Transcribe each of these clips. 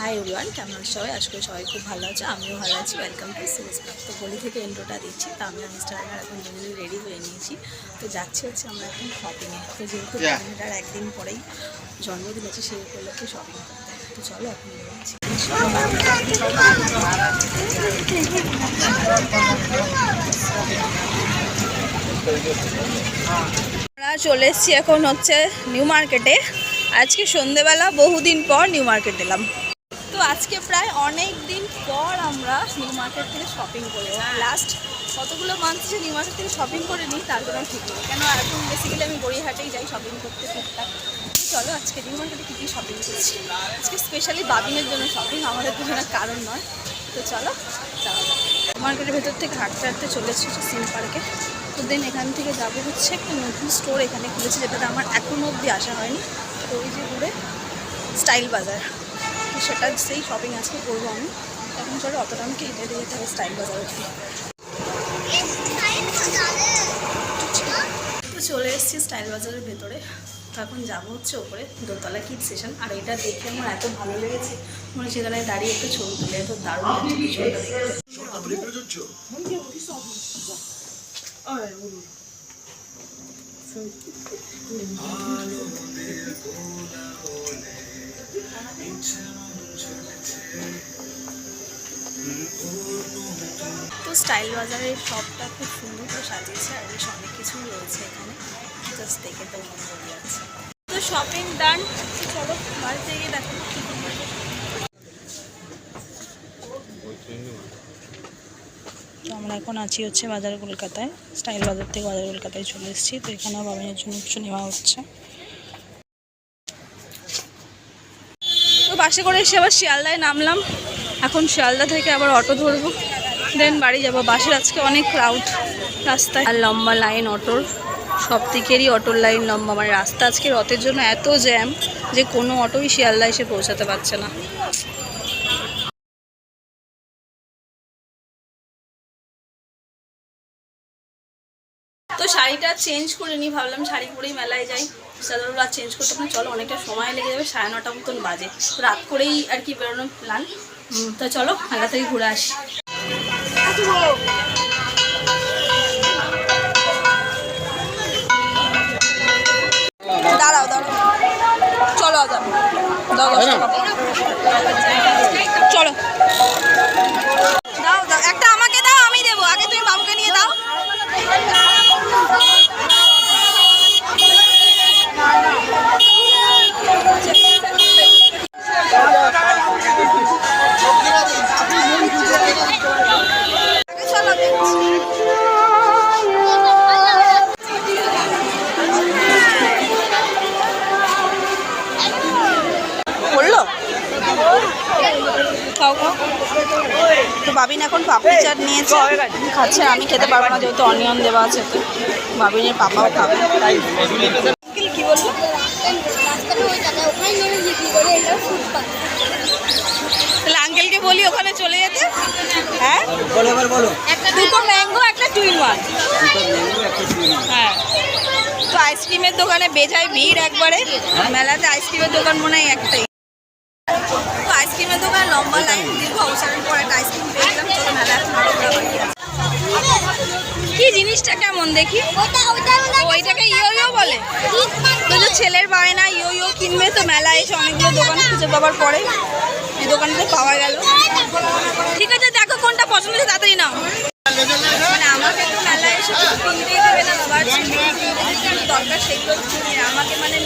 High one কেমন সবাই? আজকে সবাই খুব ভালো আছে। আমিও ভালো আছি। ওয়েলকাম টু সিরিজ তো গলি থেকে এন্ট্রোটা দিচ্ছি। তো আমি ইনস্টাগ্রামে এখন দুজনে রেডি হয়ে নিয়েছি। তো যাচ্ছি হচ্ছে আমরা এখন শপিংয়ে তো যেহেতু Yeah. একদিন পরেই জন্মদিন আছে সেই উপলক্ষে শপিং করতে তো চলো এখন বেরোচ্ছি আমরা চলে এসেছি এখন হচ্ছে নিউ মার্কেটে আজকে সন্ধেবেলা বহুদিন পর নিউ মার্কেট এলাম। তো আজকে প্রায় অনেক দিন পর আমরা নিউ মার্কেট থেকে শপিং করে। লাস্ট কতগুলো মান্থ যে নিউ মার্কেট থেকে শপিং করে নিই তার কোনো ঠিক নেই। কেন এখন বেসিক্যালি আমি গড়িয়াহাটেই যাই শপিং করতে টুকটাক। চলো আজকে নিউ মার্কেটে কী কী শপিং করছি? আজকে স্পেশালি বাবিনের জন্য শপিং আমাদের কোনো কারণ নয়। তো চলো যাওয়া যাক। মার্কেটের ভেতর থেকে হাঁটতে হাঁটতে চলে এসেছি সিম পার্কে তো দেন এখান থেকে যাব হচ্ছে একটা নতুন স্টোর এখানে খুলেছে যেটাতে আমার এখনও অবধি আসা হয়নি। তো ওই যে ঘুরে স্টাইল বাজার। সেটা সেই শপিং আজকে করব আমি। এখন চলো, অতটা আমাকে হেঁটে দিয়ে যেতে হবে স্টাইল বাজার অবধি তো চলে এসেছি স্টাইল বাজারের ভেতরে। এখন যাব হচ্ছে ওপরে, দোতলা কিড সেশন আর এটা দেখে আমার এত ভালো লেগেছে, মনে সেখানে দাঁড়িয়ে একটু ছবি তুলে, এত দারুণ লাগছে তো স্টাইল বাজারের শপটা খুব সুন্দর করে সাজিয়েছে আর বেশ অনেক কিছুই রয়েছে এখানে। জাস্ট দেখে তো মন ভরে যাচ্ছে। তো শপিং ডান চলো বাড়িতে গিয়ে দেখো আমরা এখন আছি হচ্ছে বাজার কলকাতায়। স্টাইল বাজার থেকে বাজার কলকাতায় চলে এসেছি। তো এখানেও বাবিনের জন্য কিছু নেওয়া হচ্ছে। বাসে করে এসে আবার শিয়ালদায় নামলাম। এখন শিয়ালদা থেকে আবার অটো ধরবো। দেন বাড়ি যাব। বাসের আজকে অনেক ক্রাউড রাস্তায়। আর লম্বা লাইন অটোর। সব দিকেরই অটোর লাইন লম্বা। মানে রাস্তা আজকে রথের জন্য এত জ্যাম যে কোনো অটোই শিয়ালদা এসে পৌঁছাতে পারছে না। শাড়িটা চেঞ্জ করে নিই, ভাবলাম শাড়ি পরেই মেলায় যাই। সাধারণত আর চেঞ্জ করতে না চলো, অনেকটা সময় লেগে যাবে, সাড়ে নটা মতন বাজে। রাত করেই আর কি বেরোনোর প্ল্যান তো চলো, মেলা থেকে ঘুরে আসি। দাঁড়াও দাঁড়াও। চলো আদাম দাও তো বাবিন এখন পাপড়ি চাট নিয়েছে। খাচ্ছে আমি খেতে পারব না যেহেতু অনিয়ন দেওয়া আছে তো বাবিনের পাপাও খাবে। কি তাহলে আঙ্কেলকে বলি ওখানে চলে যেতে? হ্যাঁ? বলো এবার বলো। একটা দুটো ম্যাঙ্গো একটা ওয়ান হ্যাঁ। তো আইসক্রিমের দোকানে বেজায় ভিড় একবারে। মেলাতে আইসক্রিমের দোকান মনে হয় একটাই। তো আইসক্রিমের দোকান লম্বা লাইন দীর্ঘ অবসরের পর একটা আইসক্রিম কি জিনিসটা কেমন দেখি? ওইটাকে ইয়ো ইয়ো বলে? তো ছেলের বায়না ইয়ো ইয়ো কিনবে তো মেলায় এসে অনেকগুলো দোকান খুঁজে পাবার পরে। এই দোকানটাতে পাওয়া গেল। ঠিক আছে দেখো কোনটা পছন্দ হচ্ছে তাড়াতাড়ি নাও। মানে আমাকে তো মেলায় এসে কিনতেই দেবে না বাবার দরকার সেগুলো আমাকে মানে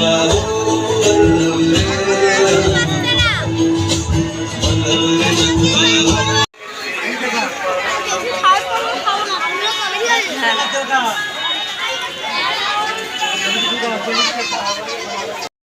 আহ,